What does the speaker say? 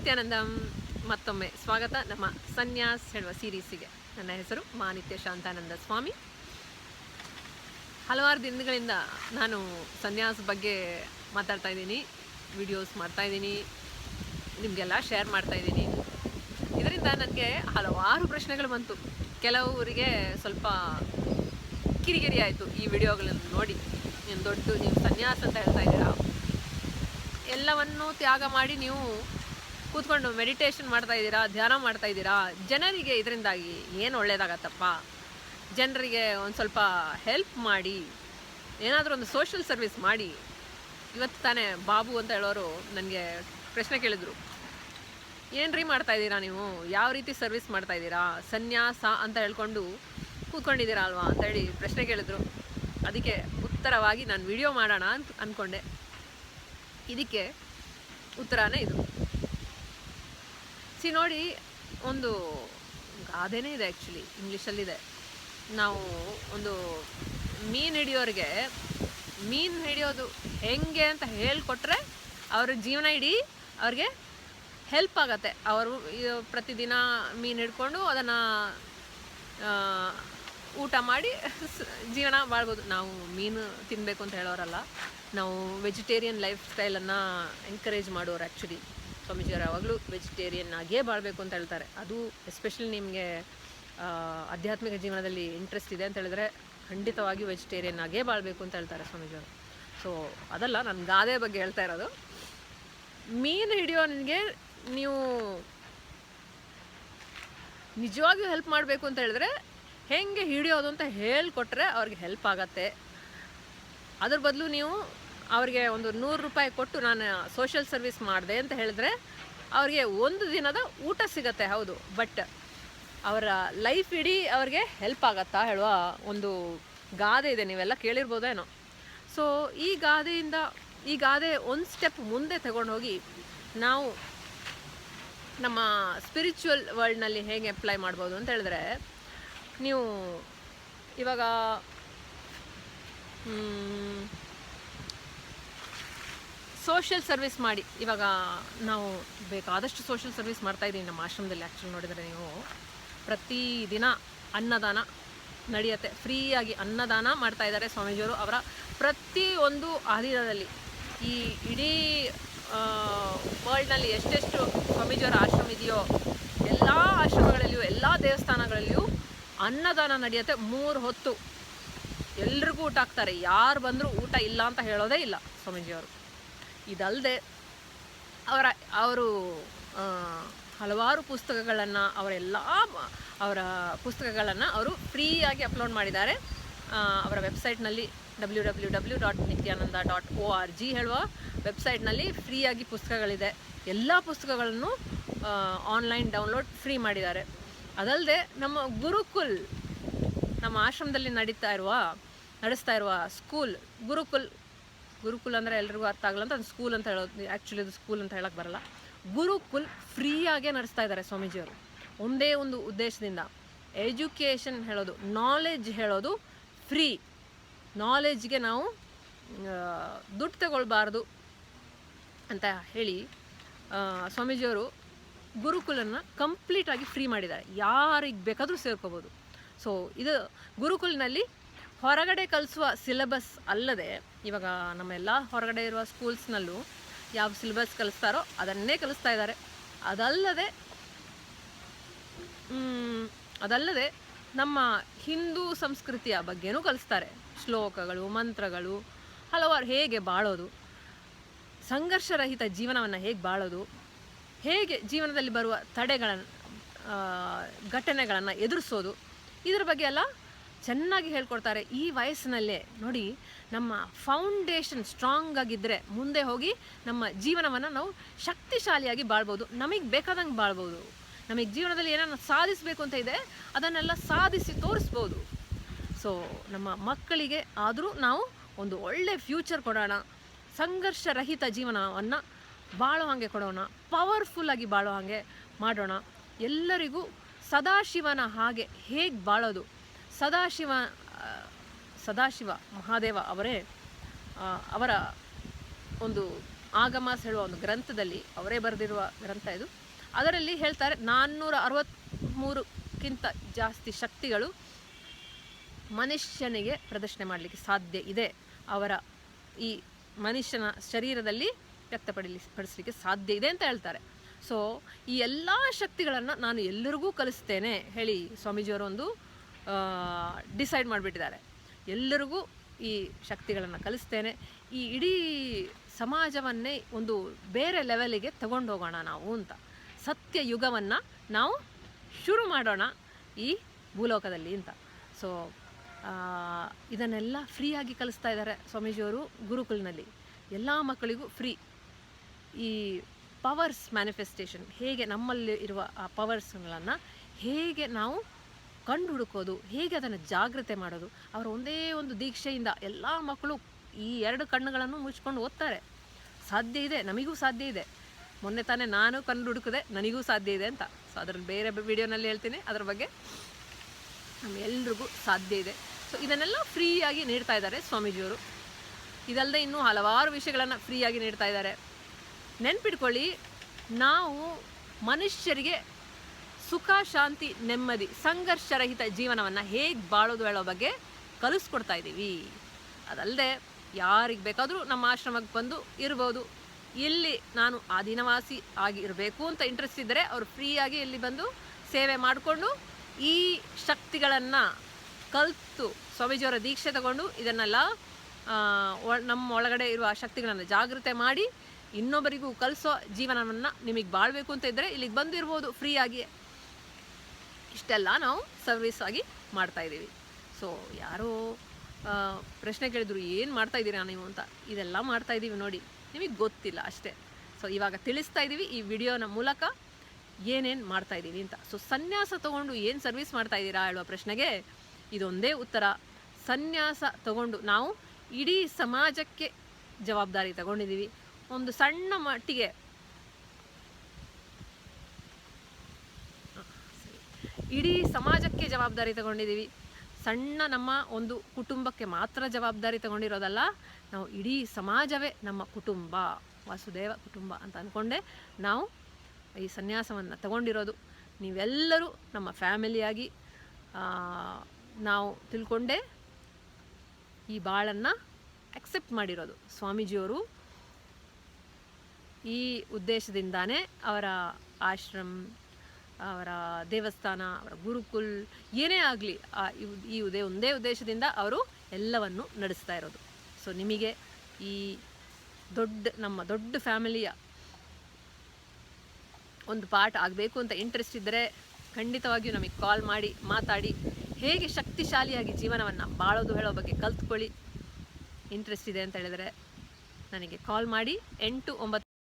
ನಿತ್ಯಾನಂದ ಮತ್ತೊಮ್ಮೆ ಸ್ವಾಗತ ನಮ್ಮ ಸನ್ಯಾಸ್ ಹೇಳುವ ಸೀರೀಸಿಗೆ ನನ್ನ ಹೆಸರು ಮಾನಿತ್ಯ ಶಾಂತಾನಂದ ಸ್ವಾಮಿ. ಹಲವಾರು ದಿನಗಳಿಂದ ನಾನು ಸನ್ಯಾಸ ಬಗ್ಗೆ ಮಾತಾಡ್ತಾ ಇದ್ದೀನಿ ವಿಡಿಯೋಸ್ ಮಾಡ್ತಾ ಇದ್ದೀನಿ, ನಿಮಗೆಲ್ಲ ಶೇರ್ ಮಾಡ್ತಾ ಇದ್ದೀನಿ. ಇದರಿಂದ ನನಗೆ ಹಲವಾರು ಪ್ರಶ್ನೆಗಳು ಬಂತು. ಕೆಲವರಿಗೆ ಸ್ವಲ್ಪ ಕಿರಿಕಿರಿ ಆಯಿತು ಈ ವಿಡಿಯೋಗಳನ್ನು ನೋಡಿ. ನೀವು ದೊಡ್ಡ ನೀವು ಸನ್ಯಾಸ ಅಂತ ಹೇಳ್ತಾ ಇದ್ದೀರಾ? ಎಲ್ಲವನ್ನೂ ತ್ಯಾಗ ಮಾಡಿ ನೀವು ಕೂತ್ಕೊಂಡು ಮೆಡಿಟೇಷನ್ ಮಾಡ್ತಾ ಇದ್ದೀರಾ, ಧ್ಯಾನ ಮಾಡ್ತಾ ಇದ್ದೀರಾ? ಜನರಿಗೆ ಇದರಿಂದಾಗಿ ಏನು ಒಳ್ಳೇದಾಗತ್ತಪ್ಪ? ಜನರಿಗೆ ಒಂದು ಸ್ವಲ್ಪ ಹೆಲ್ಪ್ ಮಾಡಿ, ಏನಾದರೂ ಒಂದು ಸೋಷಿಯಲ್ ಸರ್ವಿಸ್ ಮಾಡಿ. ಇವತ್ತು ತಾನೇ ಬಾಬು ಅಂತ ಹೇಳೋರು ನನಗೆ ಪ್ರಶ್ನೆ ಕೇಳಿದರು. ಏನ್ರಿ ಮಾಡ್ತಾ ಇದ್ದೀರಾ ನೀವು? ಯಾವ ರೀತಿ ಸರ್ವಿಸ್ ಮಾಡ್ತಾ ಇದ್ದೀರಾ? ಸನ್ಯಾಸ ಅಂತ ಹೇಳ್ಕೊಂಡು ಕೂತ್ಕೊಂಡಿದ್ದೀರಾ ಅಲ್ವಾ ಅಂತ ಹೇಳಿ ಪ್ರಶ್ನೆ ಕೇಳಿದ್ರು. ಅದಕ್ಕೆ ಉತ್ತರವಾಗಿ ನಾನು ವಿಡಿಯೋ ಮಾಡೋಣ ಅಂತ ಅಂದ್ಕೊಂಡೆ ಇದಕ್ಕೆ ಉತ್ತರನೇ ಇದು. ಸಿ ನೋಡಿ, ಒಂದು ಗಾದೆನೇ ಇದೆ ಆ್ಯಕ್ಚುಲಿ ಇಂಗ್ಲೀಷಲ್ಲಿದೆ ನಾವು ಒಂದು ಮೀನು ಹಿಡಿಯೋರಿಗೆ, ಮೀನು ಹಿಡಿಯೋದು ಹೆಂಗೆ ಅಂತ ಹೇಳಿಕೊಟ್ರೆ, ಅವ್ರ ಜೀವನ ಇಡೀ ಅವ್ರಿಗೆ ಹೆಲ್ಪ್ ಆಗತ್ತೆ. ಅವರು ಪ್ರತಿದಿನ ಮೀನು ಹಿಡ್ಕೊಂಡು ಅದನ್ನು ಊಟ ಮಾಡಿ ಜೀವನ ಮಾಡ್ಬೋದು ನಾವು ಮೀನು ತಿನ್ನಬೇಕು ಅಂತ ಹೇಳೋರಲ್ಲ, ನಾವು ವೆಜಿಟೇರಿಯನ್ ಲೈಫ್ ಸ್ಟೈಲನ್ನು ಎನ್ಕರೇಜ್ ಮಾಡೋರು ಆ್ಯಕ್ಚುಲಿ ಸ್ವಾಮೀಜಿಯವರು ಯಾವಾಗಲೂ ವೆಜಿಟೇರಿಯನ್ ಆಗಿಯೇ ಬಾಳಬೇಕು ಅಂತ ಹೇಳ್ತಾರೆ. ಅದು ಎಸ್ಪೆಷಲಿ ನಿಮಗೆ ಆಧ್ಯಾತ್ಮಿಕ ಜೀವನದಲ್ಲಿ ಇಂಟ್ರೆಸ್ಟ್ ಇದೆ ಅಂತ ಹೇಳಿದ್ರೆ ಖಂಡಿತವಾಗಿ ವೆಜಿಟೇರಿಯನ್ ಆಗೇ ಬಾಳಬೇಕು ಅಂತ ಹೇಳ್ತಾರೆ ಸ್ವಾಮೀಜಿಯವರು ಸೊ ಅದಲ್ಲ, ನಾನು ಗಾದೆ ಬಗ್ಗೆ ಹೇಳ್ತಾ ಇರೋದು. ಮೀನು ಹಿಡಿಯೋ ನಿನಗೆ ನೀವು ನಿಜವಾಗಿಯೂ ಹೆಲ್ಪ್ ಮಾಡಬೇಕು ಅಂತ ಹೇಳಿದ್ರೆ, ಹೆಂಗೆ ಹಿಡಿಯೋದು ಅಂತ ಹೇಳಿಕೊಟ್ರೆ ಅವ್ರಿಗೆ ಹೆಲ್ಪ್ ಆಗತ್ತೆ. ಅದ್ರ ಬದಲು ನೀವು ಅವರಿಗೆ ಒಂದು ನೂರು ರೂಪಾಯಿ ಕೊಟ್ಟು ನಾನು ಸೋಷಿಯಲ್ ಸರ್ವಿಸ್ ಮಾಡಿದೆ ಅಂತ ಹೇಳಿದ್ರೆ ಅವ್ರಿಗೆ ಒಂದು ದಿನದ ಊಟ ಸಿಗತ್ತೆ, ಹೌದು. ಬಟ್ ಅವರ ಲೈಫ್ ಇಡೀ ಅವ್ರಿಗೆ ಹೆಲ್ಪ್ ಆಗತ್ತಾ ಹೇಳುವ ಒಂದು ಗಾದೆ ಇದೆ, ನೀವೆಲ್ಲ ಕೇಳಿರ್ಬೋದೇನೋ. ಸೊ ಈ ಗಾದೆಯಿಂದ, ಈ ಗಾದೆ ಒಂದು ಸ್ಟೆಪ್ ಮುಂದೆ ತಗೊಂಡು ಹೋಗಿ ನಾವು ನಮ್ಮ ಸ್ಪಿರಿಚುವಲ್ ವರ್ಲ್ಡ್ನಲ್ಲಿ ಹೇಗೆ ಅಪ್ಲೈ ಮಾಡ್ಬೋದು ಅಂತ ಹೇಳಿದ್ರೆ, ನೀವು ಇವಾಗ ಸೋಷಿಯಲ್ ಸರ್ವಿಸ್ ಮಾಡಿ. ಇವಾಗ ನಾವು ಬೇಕಾದಷ್ಟು ಸೋಷಿಯಲ್ ಸರ್ವಿಸ್ ಮಾಡ್ತಾ ಇದ್ದೀವಿ ನಮ್ಮ ಆಶ್ರಮದಲ್ಲಿ ಆ್ಯಕ್ಚುಲಿ ನೋಡಿದರೆ ನೀವು ಪ್ರತಿ ದಿನ ಅನ್ನದಾನ ನಡೆಯುತ್ತೆ. ಫ್ರೀಯಾಗಿ ಅನ್ನದಾನ ಮಾಡ್ತಾ ಇದ್ದಾರೆ ಸ್ವಾಮೀಜಿಯವರು. ಅವರ ಪ್ರತಿಯೊಂದು ಆದಿನದಲ್ಲಿ ಈ ಇಡೀ ವರ್ಲ್ಡ್ನಲ್ಲಿ ಎಷ್ಟೆಷ್ಟು ಸ್ವಾಮೀಜಿಯವರ ಆಶ್ರಮ ಇದೆಯೋ, ಎಲ್ಲ ಆಶ್ರಮಗಳಲ್ಲಿಯೂ, ಎಲ್ಲ ದೇವಸ್ಥಾನಗಳಲ್ಲಿಯೂ ಅನ್ನದಾನ ನಡೆಯುತ್ತೆ. ಮೂರು ಹೊತ್ತು ಎಲ್ರಿಗೂ ಊಟ ಹಾಕ್ತಾರೆ. ಯಾರು ಬಂದರೂ ಊಟ ಇಲ್ಲ ಅಂತ ಹೇಳೋದೇ ಇಲ್ಲ ಸ್ವಾಮೀಜಿಯವರು. ಇದಲ್ಲದೆ ಅವರ, ಅವರು ಹಲವಾರು ಪುಸ್ತಕಗಳನ್ನು, ಅವರೆಲ್ಲ, ಅವರ ಪುಸ್ತಕಗಳನ್ನು ಅವರು ಫ್ರೀಯಾಗಿ ಅಪ್ಲೋಡ್ ಮಾಡಿದ್ದಾರೆ. ಅವರ ವೆಬ್ಸೈಟ್ನಲ್ಲಿ W W W dot Nithyananda dot O R G ಹೇಳುವ ವೆಬ್ಸೈಟ್ನಲ್ಲಿ ಫ್ರೀಯಾಗಿ ಪುಸ್ತಕಗಳಿದೆ. ಎಲ್ಲ ಪುಸ್ತಕಗಳನ್ನು ಆನ್ಲೈನ್ ಡೌನ್ಲೋಡ್ ಫ್ರೀ ಮಾಡಿದ್ದಾರೆ. ಅದಲ್ಲದೆ ನಮ್ಮ ಗುರುಕುಲ್, ನಮ್ಮ ಆಶ್ರಮದಲ್ಲಿ ನಡೀತಾ ಇರುವ, ನಡೆಸ್ತಾ ಇರುವ ಸ್ಕೂಲ್ ಗುರುಕುಲ್ ಗುರುಕುಲ್ ಅಂದರೆ ಎಲ್ರಿಗೂ ಅರ್ಥ ಆಗಲ್ಲ ಅಂತ ಸ್ಕೂಲ್ ಅಂತ ಹೇಳೋದು. ಆ್ಯಕ್ಚುಲಿ ಅದು ಸ್ಕೂಲ್ ಅಂತ ಹೇಳಕ್ಕೆ ಬರಲ್ಲ. ಗುರುಕುಲ್ ಫ್ರೀಯಾಗೇ ನಡೆಸ್ತಾ ಇದ್ದಾರೆ ಸ್ವಾಮೀಜಿಯವರು. ಒಂದೇ ಒಂದು ಉದ್ದೇಶದಿಂದ ಎಜುಕೇಷನ್ ಹೇಳೋದು ನಾಲೆಜ್ ಹೇಳೋದು ಫ್ರೀ ನಾಲೆಜ್ಗೆ ನಾವು ದುಡ್ಡು ತಗೊಳ್ಬಾರ್ದು ಅಂತ ಹೇಳಿ ಸ್ವಾಮೀಜಿಯವರು ಗುರುಕುಲನ್ನು ಕಂಪ್ಲೀಟಾಗಿ ಫ್ರೀ ಮಾಡಿದ್ದಾರೆ. ಯಾರಿಗೆ ಬೇಕಾದರೂ ಸೇರ್ಕೋಬೋದು. ಸೊ ಇದು ಗುರುಕುಲ್ನಲ್ಲಿ ಹೊರಗಡೆ ಕಲಿಸುವ ಸಿಲೆಬಸ್ ಅಲ್ಲದೆ ಇವಾಗ ನಮ್ಮೆಲ್ಲ ಹೊರಗಡೆ ಇರುವ ಸ್ಕೂಲ್ಸ್ನಲ್ಲೂ ಯಾವ ಸಿಲೆಬಸ್ ಕಲಿಸ್ತಾರೋ ಅದನ್ನೇ ಕಲಿಸ್ತಾ ಇದ್ದಾರೆ. ಅದಲ್ಲದೆ ಅದಲ್ಲದೆ ನಮ್ಮ ಹಿಂದೂ ಸಂಸ್ಕೃತಿಯ ಬಗ್ಗೆನೂ ಕಲಿಸ್ತಾರೆ. ಶ್ಲೋಕಗಳು, ಮಂತ್ರಗಳು, ಹಲವಾರು ಹೇಗೆ ಬಾಳೋದು, ಸಂಘರ್ಷರಹಿತ ಜೀವನವನ್ನು ಹೇಗೆ ಬಾಳೋದು, ಹೇಗೆ ಜೀವನದಲ್ಲಿ ಬರುವ ತಡೆಗಳನ್ನು ಘಟನೆಗಳನ್ನು ಎದುರಿಸೋದು, ಇದರ ಬಗ್ಗೆ ಎಲ್ಲ ಚೆನ್ನಾಗಿ ಹೇಳ್ಕೊಡ್ತಾರೆ ಈ ವಯಸ್ಸಿನಲ್ಲೇ. ನೋಡಿ, ನಮ್ಮ ಫೌಂಡೇಶನ್ ಸ್ಟ್ರಾಂಗ್ ಆಗಿದ್ದರೆ ಮುಂದೆ ಹೋಗಿ ನಮ್ಮ ಜೀವನವನ್ನು ನಾವು ಶಕ್ತಿಶಾಲಿಯಾಗಿ ಬಾಳ್ಬೋದು. ನಮಗೆ ಬೇಕಾದಂಗೆ ಬಾಳ್ಬೋದು. ನಮಗೆ ಜೀವನದಲ್ಲಿ ಏನನ್ನ ಸಾಧಿಸಬೇಕು ಅಂತ ಇದೆ, ಅದನ್ನೆಲ್ಲ ಸಾಧಿಸಿ ತೋರಿಸ್ಬೋದು. ಸೊ ನಮ್ಮ ಮಕ್ಕಳಿಗೆ ಆದರೂ ನಾವು ಒಂದು ಒಳ್ಳೆ ಫ್ಯೂಚರ್ ಕೊಡೋಣ. ಸಂಘರ್ಷರಹಿತ ಜೀವನವನ್ನು ಬಾಳೋ ಹಾಗೆ ಕೊಡೋಣ. ಪವರ್ಫುಲ್ಲಾಗಿ ಬಾಳೋ ಹಾಗೆ ಮಾಡೋಣ. ಎಲ್ಲರಿಗೂ ಸದಾಶಿವನ ಹಾಗೆ ಹೇಗೆ ಬಾಳೋದು? ಸದಾಶಿವ ಸದಾಶಿವ ಮಹಾದೇವ ಅವರೇ ಅವರ ಒಂದು ಆಗಮಾಸ್ ಹೇಳುವ ಒಂದು ಗ್ರಂಥದಲ್ಲಿ ಅವರೇ ಬರೆದಿರುವ ಗ್ರಂಥ ಇದು. ಅದರಲ್ಲಿ ಹೇಳ್ತಾರೆ ನಾನ್ನೂರ ಅರವತ್ತ್ಮೂರಕ್ಕಿಂತ ಜಾಸ್ತಿ ಶಕ್ತಿಗಳು ಮನುಷ್ಯನಿಗೆ ಪ್ರದರ್ಶನೆ ಮಾಡಲಿಕ್ಕೆ ಸಾಧ್ಯ ಇದೆ. ಅವರ ಈ ಮನುಷ್ಯನ ಶರೀರದಲ್ಲಿ ವ್ಯಕ್ತಪಡಿಲಿ ಪಡಿಸಲಿಕ್ಕೆ ಸಾಧ್ಯ ಇದೆ ಅಂತ ಹೇಳ್ತಾರೆ. ಸೊ ಈ ಎಲ್ಲ ಶಕ್ತಿಗಳನ್ನು ನಾನು ಎಲ್ಲರಿಗೂ ಕಲಿಸ್ತೇನೆ, ಹೇಳಿ ಸ್ವಾಮೀಜಿಯವರು ಒಂದು ಡಿಸೈಡ್ ಮಾಡಿಬಿಟ್ಟಿದ್ದಾರೆ. ಎಲ್ಲರಿಗೂ ಈ ಶಕ್ತಿಗಳನ್ನು ಕಲಿಸ್ತೇನೆ. ಈ ಇಡೀ ಸಮಾಜವನ್ನೇ ಒಂದು ಬೇರೆ ಲೆವೆಲಿಗೆ ತಗೊಂಡು ಹೋಗೋಣ ನಾವು ಅಂತ. ಸತ್ಯ ಯುಗವನ್ನು ನಾವು ಶುರು ಮಾಡೋಣ ಈ ಭೂಲೋಕದಲ್ಲಿ ಅಂತ. ಸೊ ಇದನ್ನೆಲ್ಲ ಫ್ರೀಯಾಗಿ ಕಲಿಸ್ತಾ ಇದ್ದಾರೆ ಸ್ವಾಮೀಜಿಯವರು ಗುರುಕುಲ್ನಲ್ಲಿ ಎಲ್ಲ ಮಕ್ಕಳಿಗೂ ಫ್ರೀ ಈ ಪವರ್ಸ್ ಮ್ಯಾನಿಫೆಸ್ಟೇಷನ್ ಹೇಗೆ ನಮ್ಮಲ್ಲಿ ಇರುವ ಆ ಪವರ್ಸ್ಗಳನ್ನು ಹೇಗೆ ನಾವು ಕಂಡು ಹುಡುಕೋದು ಹೇಗೆ ಅದನ್ನು ಜಾಗ್ರತೆ ಮಾಡೋದು, ಅವರ ಒಂದೇ ಒಂದು ದೀಕ್ಷೆಯಿಂದ ಎಲ್ಲ ಮಕ್ಕಳು ಈ ಎರಡು ಕಣ್ಣುಗಳನ್ನು ಮುಚ್ಕೊಂಡು ಓದ್ತಾರೆ. ಸಾಧ್ಯ ಇದೆ, ನಮಗೂ ಸಾಧ್ಯ ಇದೆ. ಮೊನ್ನೆ ತಾನೇ ನಾನು ಕಂಡು ಹುಡುಕಿದೆ ನನಗೂ ಸಾಧ್ಯ ಇದೆ ಅಂತ. ಸೊ ಅದರಲ್ಲಿ ಬೇರೆ ವಿಡಿಯೋನಲ್ಲಿ ಹೇಳ್ತೀನಿ. ಅದರ ಬಗ್ಗೆ ನಮ್ಮೆಲ್ರಿಗೂ ಸಾಧ್ಯ ಇದೆ. ಸೊ ಇದನ್ನೆಲ್ಲ ಫ್ರೀಯಾಗಿ ನೀಡ್ತಾ ಇದ್ದಾರೆ ಸ್ವಾಮೀಜಿಯವರು. ಇದಲ್ಲದೆ ಇನ್ನೂ ಹಲವಾರು ವಿಷಯಗಳನ್ನು ಫ್ರೀಯಾಗಿ ನೀಡ್ತಾ ಇದ್ದಾರೆ. ನೆನ್ಪಿಟ್ಕೊಳ್ಳಿ, ನಾವು ಮನುಷ್ಯರಿಗೆ ಸುಖ, ಶಾಂತಿ, ನೆಮ್ಮದಿ, ಸಂಘರ್ಷರಹಿತ ಜೀವನವನ್ನು ಹೇಗೆ ಬಾಳೋದು ಹೇಳೋ ಬಗ್ಗೆ ಕಲಿಸ್ಕೊಡ್ತಾ ಇದ್ದೀವಿ. ಅದಲ್ಲದೆ ಯಾರಿಗೆ ಬೇಕಾದರೂ ನಮ್ಮ ಆಶ್ರಮಕ್ಕೆ ಬಂದು ಇರ್ಬೋದು. ಇಲ್ಲಿ ನಾನು ಆದಿನವಾಸಿ ಆಗಿ ಇರಬೇಕು ಅಂತ ಇಂಟ್ರೆಸ್ಟ್ ಇದ್ದರೆ ಅವರು ಫ್ರೀಯಾಗಿ ಇಲ್ಲಿ ಬಂದು ಸೇವೆ ಮಾಡಿಕೊಂಡು ಈ ಶಕ್ತಿಗಳನ್ನು ಕಲಿತು ಸ್ವಾಮೀಜಿಯವರ ದೀಕ್ಷೆ ತಗೊಂಡು ಇದನ್ನೆಲ್ಲ ನಮ್ಮ ಒಳಗಡೆ ಇರುವ ಶಕ್ತಿಗಳನ್ನು ಜಾಗೃತೆ ಮಾಡಿ ಇನ್ನೊಬ್ಬರಿಗೂ ಕಲಿಸೋ ಜೀವನವನ್ನು ನಿಮಗೆ ಬಾಳಬೇಕು ಅಂತ ಇದ್ದರೆ ಇಲ್ಲಿಗೆ ಬಂದಿರ್ಬೋದು. ಫ್ರೀಯಾಗಿ ಇಷ್ಟೆಲ್ಲ ನಾವು ಸರ್ವಿಸ್ ಆಗಿ ಮಾಡ್ತಾ ಇದ್ದೀವಿ. ಸೊ ಯಾರೋ ಪ್ರಶ್ನೆ ಕೇಳಿದ್ರು, ಏನು ಮಾಡ್ತಾ ಇದ್ದೀರಾ ನೀವು? ಅಂತ. ಇದೆಲ್ಲ ಮಾಡ್ತಾ ಇದ್ದೀವಿ ನೋಡಿ. ನಿಮಗೆ ಗೊತ್ತಿಲ್ಲ ಅಷ್ಟೇ. ಸೊ ಇವಾಗ ತಿಳಿಸ್ತಾ ಇದ್ದೀವಿ ಈ ವಿಡಿಯೋನ ಮೂಲಕ ಏನೇನು ಮಾಡ್ತಾ ಇದ್ದೀವಿ ಅಂತ. ಸೊ ಸನ್ಯಾಸ ತಗೊಂಡು ಏನು ಸರ್ವಿಸ್ ಮಾಡ್ತಾ ಇದ್ದೀರಾ ಹೇಳುವ ಪ್ರಶ್ನೆಗೆ ಇದೊಂದೇ ಉತ್ತರ. ಸನ್ಯಾಸ ತಗೊಂಡು ನಾವು ಇಡೀ ಸಮಾಜಕ್ಕೆ ಜವಾಬ್ದಾರಿ ತಗೊಂಡಿದ್ದೀವಿ. ಒಂದು ಸಣ್ಣ ಮಟ್ಟಿಗೆ ಇಡೀ ಸಮಾಜಕ್ಕೆ ಜವಾಬ್ದಾರಿ ತಗೊಂಡಿದ್ದೀವಿ. ಸಣ್ಣ ನಮ್ಮ ಒಂದು ಕುಟುಂಬಕ್ಕೆ ಮಾತ್ರ ಜವಾಬ್ದಾರಿ ತಗೊಂಡಿರೋದಲ್ಲ, ನಾವು ಇಡೀ ಸಮಾಜವೇ ನಮ್ಮ ಕುಟುಂಬ, ವಾಸುದೇವ ಕುಟುಂಬ ಅಂತ ಅಂದ್ಕೊಂಡೆ ನಾವು ಈ ಸನ್ಯಾಸವನ್ನು ತಗೊಂಡಿರೋದು. ನೀವೆಲ್ಲರೂ ನಮ್ಮ ಫ್ಯಾಮಿಲಿಯಾಗಿ ನಾವು ತಿಳ್ಕೊಂಡೆ ಈ ಬಾಳನ್ನು ಅಕ್ಸೆಪ್ಟ್ ಮಾಡಿರೋದು. ಸ್ವಾಮೀಜಿಯವರು ಈ ಉದ್ದೇಶದಿಂದಾನೇ ಅವರ ಆಶ್ರಮ್ ಅವರ ದೇವಸ್ಥಾನ, ಅವರ ಗುರುಕುಲ್, ಏನೇ ಆಗಲಿ ಈ ಉದೇ, ಒಂದೇ ಉದ್ದೇಶದಿಂದ ಅವರು ಎಲ್ಲವನ್ನು ನಡೆಸ್ತಾ ಇರೋದು. ಸೊ ನಿಮಗೆ ಈ ದೊಡ್ಡ, ನಮ್ಮ ದೊಡ್ಡ ಫ್ಯಾಮಿಲಿಯ ಒಂದು ಪಾರ್ಟ್ ಆಗಬೇಕು ಅಂತ ಇಂಟ್ರೆಸ್ಟ್ ಇದ್ದರೆ ಖಂಡಿತವಾಗಿಯೂ ನಮಗೆ ಕಾಲ್ ಮಾಡಿ, ಮಾತಾಡಿ, ಹೇಗೆ ಶಕ್ತಿಶಾಲಿಯಾಗಿ ಜೀವನವನ್ನು ಬಾಳೋದು ಹೇಳೋ ಬಗ್ಗೆ ಕಲ್ತ್ಕೊಳ್ಳಿ. ಇಂಟ್ರೆಸ್ಟ್ ಇದೆ ಅಂತ ಹೇಳಿದರೆ ನನಗೆ ಕಾಲ್ ಮಾಡಿ, ಎಂಟು ಒಂಬತ್ತು